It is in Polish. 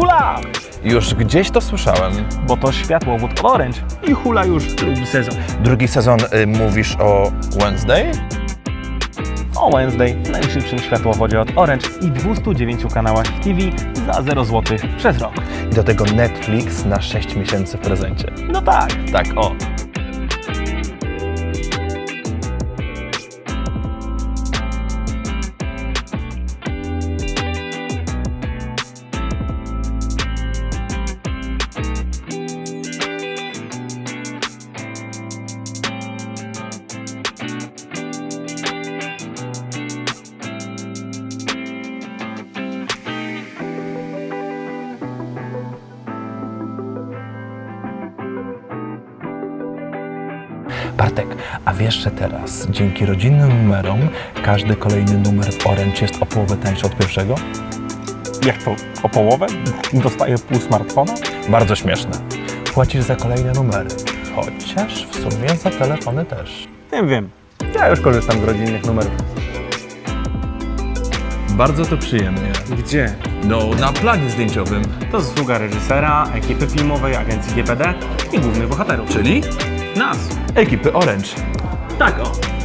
hula! Już gdzieś to słyszałem. Bo to światłowód Orange i hula już drugi sezon. Drugi sezon y, mówisz o Wednesday? O Wednesday, najszybszym światłowodzie od Orange i 209 kanałach TV za 0 zł przez rok. I do tego Netflix na 6 miesięcy w prezencie. No tak, Tak, o. Bartek, a wiesz, że teraz dzięki rodzinnym numerom każdy kolejny numer w Orange jest o połowę tańszy od pierwszego? jak to, o połowę? Dostaję pół smartfona? Bardzo śmieszne. Płacisz za kolejne numery, chociaż w sumie za telefony też. Wiem, wiem. Ja już korzystam z rodzinnych numerów. Bardzo to przyjemnie. Gdzie? No, na planie zdjęciowym. To zasługa reżysera, ekipy filmowej, agencji GPD i głównych bohaterów. Czyli Nas. ekipy Orange. Tak o.